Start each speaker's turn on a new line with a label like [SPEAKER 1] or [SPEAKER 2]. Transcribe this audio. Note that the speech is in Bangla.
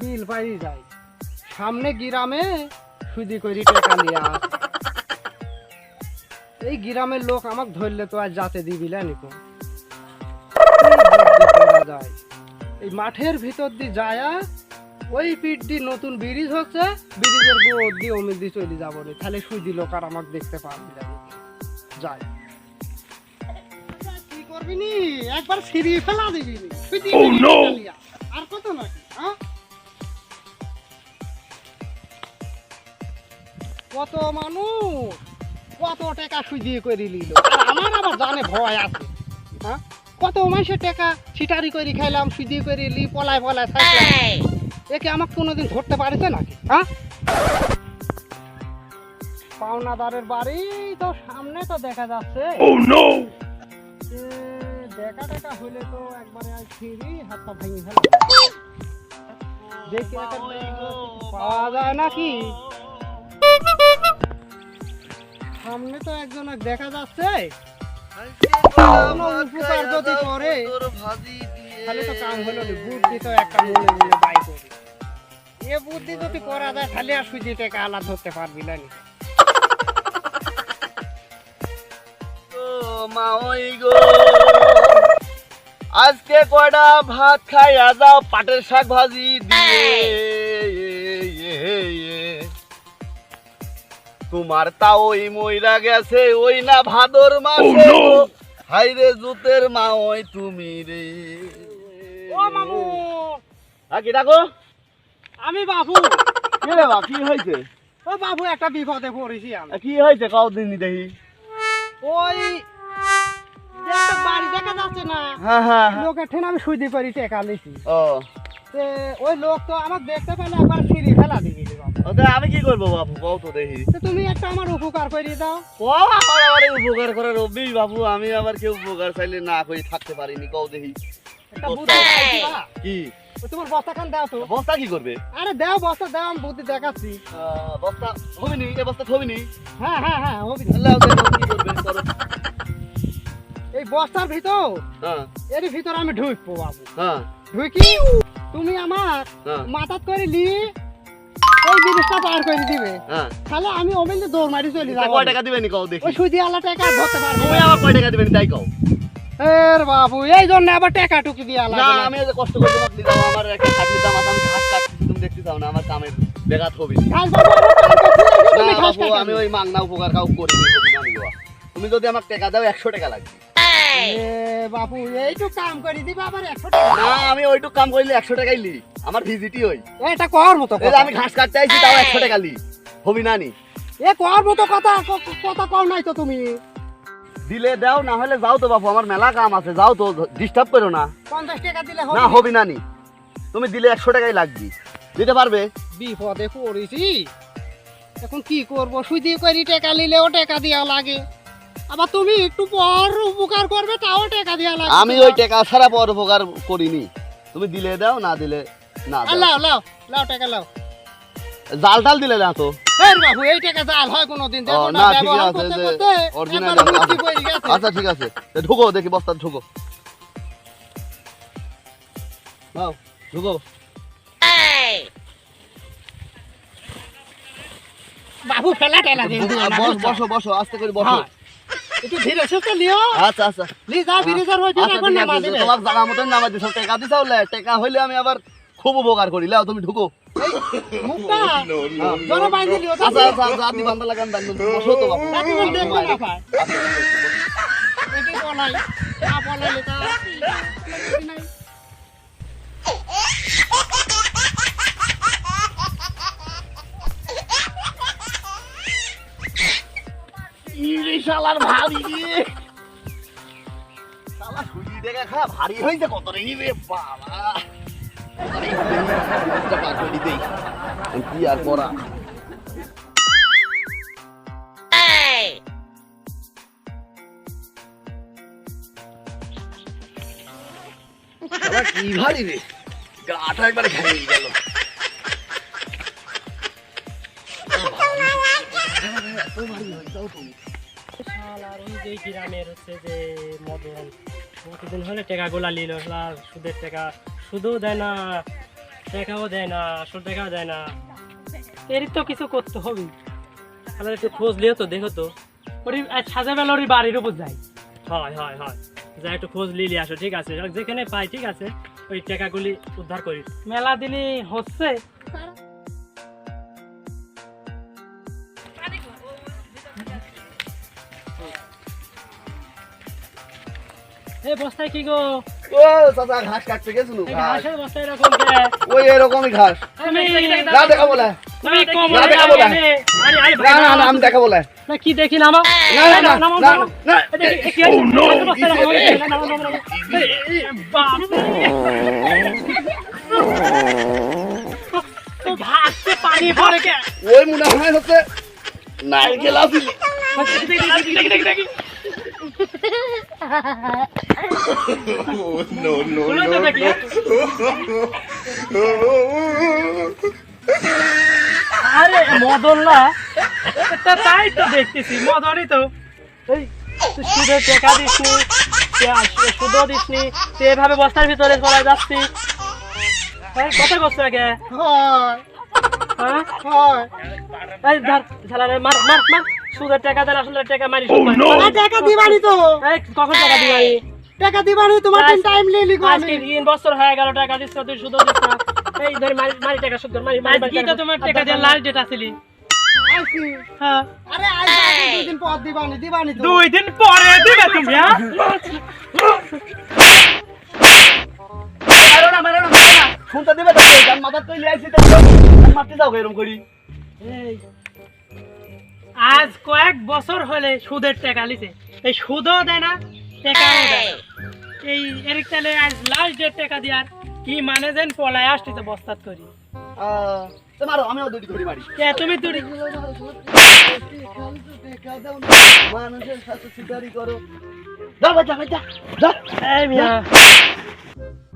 [SPEAKER 1] বিল সামনে সুদি করি টাকা নিয়ে। এই লোক ধরলে তো আর যাতে দিবি এই মাঠের ভিতর দিয়ে যায়া ওই পিঠ দিয়ে নতুন ব্রিজ হচ্ছে, ব্রিজের গোড় দিয়ে অমিত দিয়ে চলে যাব তাহলে সুদি লোক আর আমাকে দেখতে পারবি না যাই। করবি নি একবার সিঁড়ি ফেলা দিবি নি আর কত নাকি হ্যাঁ? কত মানুষ কত টাকা সুদি করে নিল। আমার আবার জানে ভয় আছে হ্যাঁ? কত মানুষের টাকা ছিটারি করে খাইলাম সুদি করে লি পলায় পলায় থাকলাম একে আমাকে কোনোদিন ধরতে পারেছে নাকি হ্যাঁ? পাওনাদারের বাড়ি তো সামনে তো দেখা যাচ্ছে। এ, দেখা দেখা হলে তো একবারে আর ফিরি, হাত পা ভেঙে ফেলা। দেখি পাওয়া যায় নাকি? সামনে তো একজন দেখা যাচ্ছে। উপকার যদি করে, তাহলে তো কাম হলো বুদ্ধি তো একটা মনে মনে বাই করি। এ বুদ্ধি যদি করা যায়, তাহলে আর সুজি টাকা আলাদা ধরতে পারবি না নি।
[SPEAKER 2] আজকে কয়টা ভাত খাইয়া যাও পাটের শাক ভাজি। দিয়ে তোমার তা ওই মইরা গেছে ওই না ভাদর মাসে। হাই রে জুতের মা ওই তুমি রে।
[SPEAKER 1] ও মামু।
[SPEAKER 2] হ্যাঁ কি ডাকো?
[SPEAKER 1] আমি বাবু
[SPEAKER 2] কি রে বা কি হয়েছে?
[SPEAKER 1] ও বাবু একটা বিপদে পড়েছি আমি।
[SPEAKER 2] কি হয়েছে? কাউ দিন দেখি।
[SPEAKER 1] ওই
[SPEAKER 2] হ্যাঁ হ্যাঁ হ্যাঁ।
[SPEAKER 1] লোকের ঠেন আমি সুদি করি টাকা নিছি
[SPEAKER 2] ও।
[SPEAKER 1] ওই লোক তো আমার দেখতে পেলে একবার ফিরি ফেলা দিবি
[SPEAKER 2] আমি কি করব বাবু? কও তো দেখি।
[SPEAKER 1] তুমি একটা আমার উপকার করে দাও।
[SPEAKER 2] ও আমার আবার উপকার করার অভ্যেস বাবু আমি আবার কেউ উপকার চাইলে না করে থাকতে পারিনি কও দেখি? কি?
[SPEAKER 1] তোমার বস্তা খান দাও তো।
[SPEAKER 2] বস্তা কি করবে?
[SPEAKER 1] আরে দাও বস্তা দাও আমি বুদ্ধি দেখাচ্ছি।
[SPEAKER 2] বস্তা হবিনি এ বস্তা হবিনি
[SPEAKER 1] হ্যাঁ হ্যাঁ হ্যাঁ। বস্তার ভিতর?
[SPEAKER 2] হ্যাঁ।
[SPEAKER 1] এর ভিতর আমি ঢুকবো বাবু।
[SPEAKER 2] হ্যাঁ।
[SPEAKER 1] ঢুকি তুমি আমার
[SPEAKER 2] হ্যাঁ।
[SPEAKER 1] মাথাত করে লি ওই জিনিসটা পার করে দিবে। তাহলে আমি ওমেন দৌড় মারি চলে যাব।
[SPEAKER 2] কয় টাকা দিবেনি কও দেখি।
[SPEAKER 1] ওই সুদি আলা টাকা ধরতে পারব
[SPEAKER 2] তুমি আবার কয় টাকা দিবেনি তাই কও।
[SPEAKER 1] এর বাবু এই জন্য আবার টাকা টুকি দিয়ে আলা
[SPEAKER 2] না আমি যে কষ্ট করে তোমাকে দিলাম আমার একটা খাটনি দাম আমি ঘাস কাটছি তুমি দেখতে না আমার কামের বেগাত হবে।
[SPEAKER 1] আমার
[SPEAKER 2] আমি ওই মাংনা উপকার কাউ নিবা তুমি যদি আমাকে টাকা দাও একশো টাকা লাগবে।
[SPEAKER 1] কাম করে টাকা।
[SPEAKER 2] না আমি ওইটুক কাম করলে একশো টাকাই লি। আমার ভিজিটই ওই।
[SPEAKER 1] এটা কর মতো।
[SPEAKER 2] আমি ঘাস কাটতে আইছি তাও একশো টাকা লি। হবি না নি?
[SPEAKER 1] এ কর মতো কথা কথা কম নাই তো তুমি।
[SPEAKER 2] দিলে দাও না হলে যাও তো বাপু আমার মেলা কাম আছে যাও তো ডিস্টার্ব করো না।
[SPEAKER 1] পঞ্চাশ টাকা দিলে
[SPEAKER 2] না
[SPEAKER 1] হবে
[SPEAKER 2] হবি না নি। তুমি দিলে একশো টাকাই লাগবে। দিতে পারবে?
[SPEAKER 1] বিপদে পড়েছি। এখন কি করব? সুদি করি টাকা নিলেও টাকা দেওয়া লাগে। আবার তুমি একটু পর উপকার করবে তাও টাকা দেওয়া লাগে
[SPEAKER 2] আমি ওই টাকা ছাড়া পর উপকার করিনি। তুমি দিলে দাও না দিলে না দাও।
[SPEAKER 1] লাও লাও লাও টাকা লাও।
[SPEAKER 2] জাল টাল দিলে না তো?
[SPEAKER 1] বাবু এই টাকা জাল হয় কোনোদিন
[SPEAKER 2] না
[SPEAKER 1] না
[SPEAKER 2] আছে অরিজিনাল আচ্ছা ঠিক আছে। ঢুকো দেখি বস্তা ঢুকো। নাও ঢুকো।
[SPEAKER 1] বাবু ফেলা টেলা
[SPEAKER 2] বসো বসো আস্তে করে বসো।
[SPEAKER 1] হ্যাঁ। একটু ধীরে সুস্থে লিও।
[SPEAKER 2] আচ্ছা আচ্ছা।
[SPEAKER 1] লি যা
[SPEAKER 2] আচ্ছা,
[SPEAKER 1] এখন
[SPEAKER 2] ঠিক
[SPEAKER 1] নামা দিবে।
[SPEAKER 2] তোমার জায়গা মতন নামা দিছো টাকা দিছাও লে টাকা হইলে আমি আবার খুব উপকার করি। লাও তুমি ঢুকো।
[SPEAKER 1] বাইন্ধে লিও
[SPEAKER 2] আচ্ছা আচ্ছা আপনি বান্দা লাগান দান বসো তো বাবু।
[SPEAKER 1] তাকে বল না পায় এটি বলাই না বলাইলে তা
[SPEAKER 2] শালার ভারী। রে শালা সুজি দেখা খা ভারী হইছে কত রে রে বাবা। কি আর করা? কি ভারী রে। গাটা একবারে ভেঙে গেল।
[SPEAKER 1] শালার ওই যে গ্রামের হচ্ছে যে মদন
[SPEAKER 3] কতদিন হলে টাকাগুলা নিল সুদের টাকা। সুদও দেয় না টাকাও দেয় না আসল টাকাও দেয় না।
[SPEAKER 1] এর তো কিছু করতে হবে।
[SPEAKER 3] তাহলে একটু খোঁজ লিও তো দেখো তো।
[SPEAKER 1] ওরি সাজা বেলা ওরি বাড়ির উপর যাই।
[SPEAKER 3] হয় হয় হয়। যা একটু খোঁজ লিলি আসো ঠিক আছে? যেখানে পাই ঠিক আছে? ওই টাকাগুলি উদ্ধার করি।
[SPEAKER 1] মেলা দিনই হচ্ছে।
[SPEAKER 3] এই বস্তায় কি গো?
[SPEAKER 2] ও চাচা ঘাস কাটতে গেছিল।
[SPEAKER 3] এই ঘাসের বস্তায় এরকম কে?
[SPEAKER 2] ওই এরকমই ঘাস।
[SPEAKER 3] তুমি
[SPEAKER 2] না দেখাবো না।
[SPEAKER 3] তুমি কম
[SPEAKER 2] না, দেখাবো না।
[SPEAKER 3] আরে আরে
[SPEAKER 2] না না না আমি দেখাবো না।
[SPEAKER 3] না কি দেখি নামা
[SPEAKER 2] না
[SPEAKER 3] কি বাপ। পানি কে?
[SPEAKER 2] ওই মনে হয় হচ্ছে নারকেল
[SPEAKER 3] দেখি, দেখি, দেখি, দেখি। খুলে তো দেখি, হ্যাঁ। আরে মদন না? তাই তো দেখতেছি মদনই তো। এই তুই সুদের টাকা দিসনি সুদও দিসনি তুই এভাবে বস্তার ভিতরে চলে যাচ্ছি। এই, কথা করছ আগে
[SPEAKER 1] হয়।
[SPEAKER 3] হ্যাঁ?
[SPEAKER 1] হয়।
[SPEAKER 3] মার মার মার। সুদের টাকা দেন আসলে টাকা মারি মার।
[SPEAKER 1] আরে টাকা দিবানি তো।
[SPEAKER 3] এই কখন টাকা দিবাই
[SPEAKER 1] টাকা দিবানি তোমার টাইম লিলি গো
[SPEAKER 3] আজকে তিন বছর হয়ে গেল টাকা দিচ্ছ তুই সুদও দিস না এই ধর মারি মারি টাকা সুদ মারি মারি
[SPEAKER 1] আজকে তো তোমার টাকা দেওয়ার
[SPEAKER 3] লাস্ট ডেট আসিলি হ্যাঁ।
[SPEAKER 1] আরে আজ দুই দিন পর দিবানি দিবানি
[SPEAKER 3] দুই দিন পরে দিবে তুমি হ্যাঁ?
[SPEAKER 2] মারো না মারো না শুনতে দিবে তো মাথা তুই লিয়ে আইছিস তো। মারতে যাও এরকম করি?
[SPEAKER 3] এই, আজ কয়েক বছর হলে সুদের টাকা লিছে। এই সুদও দেয় না টাকাও দেয় এই। এর তাহলে আজ লাস্ট ডেট টাকা দিয়ার কি মানে যেন পলায় আসছি তো বস্তাত করি।
[SPEAKER 2] আহ, আমিও দুটি মারি।
[SPEAKER 3] কে তুমি তুই
[SPEAKER 2] মানুষের সাথে সিটারি করো। যাও
[SPEAKER 3] এই মিয়া।